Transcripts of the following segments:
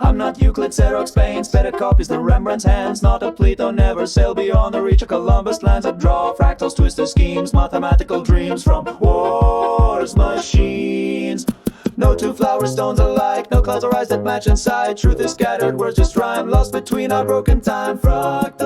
Euclid, Xerox paints, better copies than Rembrandt's hands. Not a Plato, never sail beyond the reach of Columbus' lands. I draw fractals, twisted schemes, mathematical dreams from war's machines. No two flower stones alike, no clouds or eyes that match inside. Truth is scattered, words just rhyme, lost between our broken time. Fractal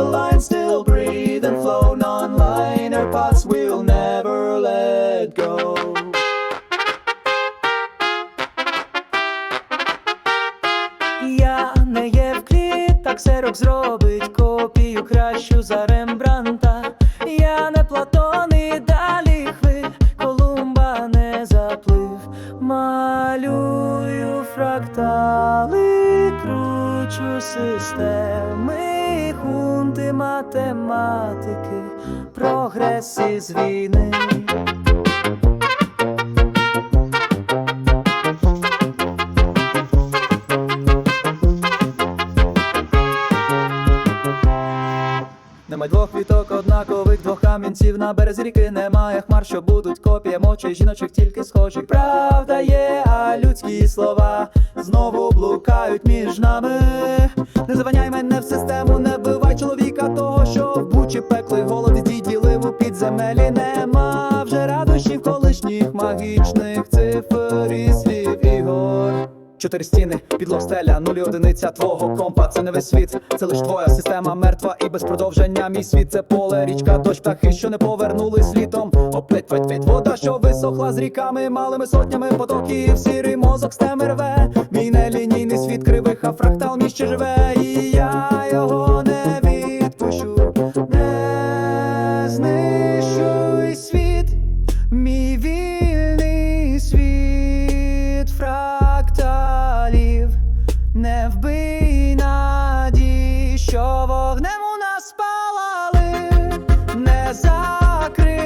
ксерок зробить копію кращу за Рембранта. Я не Платон і далі хвиль, Колумба не заплив. Малюю фрактали, кручу системи, хунти математики, прогрес із війни. Немає двох квіток однакових, двох камінців на березі ріки немає хмар, що будуть копіями очей жіночих, тільки схожі. Правда є, а людські слова знову блукають між нами. Не заваняй мене в систему, не вбивай чоловіка того, що в бучі пекли голод і ділив у підземелі. Нема вже радощів колишніх магічних цифр і слів і. Чотири стіни, підлог стеля, нулі одиниця твого компа. Це не весь світ, це лиш твоя система мертва і без продовження. Мій світ це поле, річка, дощ, птахи, що не повернулись літом. Оплить твит, вода, що висохла з ріками, малими сотнями потоків, сірий мозок стеми рве. Мій нелінійний світ кривих, а фрактал міще живе, і я не вбий надій, що вогнем у нас палали, не закривай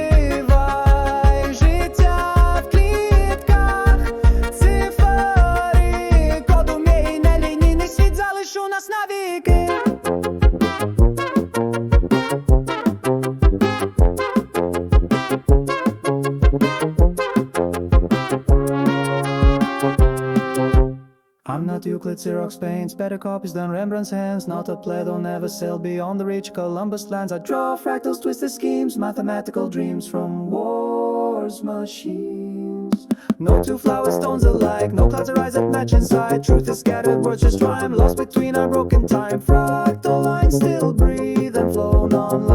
життя в клітках, цифри, коду мій нелінійний світ залишу нас навіки. Not Euclid, Xerox paints, better copies than Rembrandt's hands. Not a Plato, never sailed beyond the reach Columbus lands. I draw fractals, twisted schemes, mathematical dreams from war's machines. No two flower stones alike, no clouds arise that match inside. Truth is scattered, words just rhyme, lost between our broken time. Fractal lines still breathe and flow non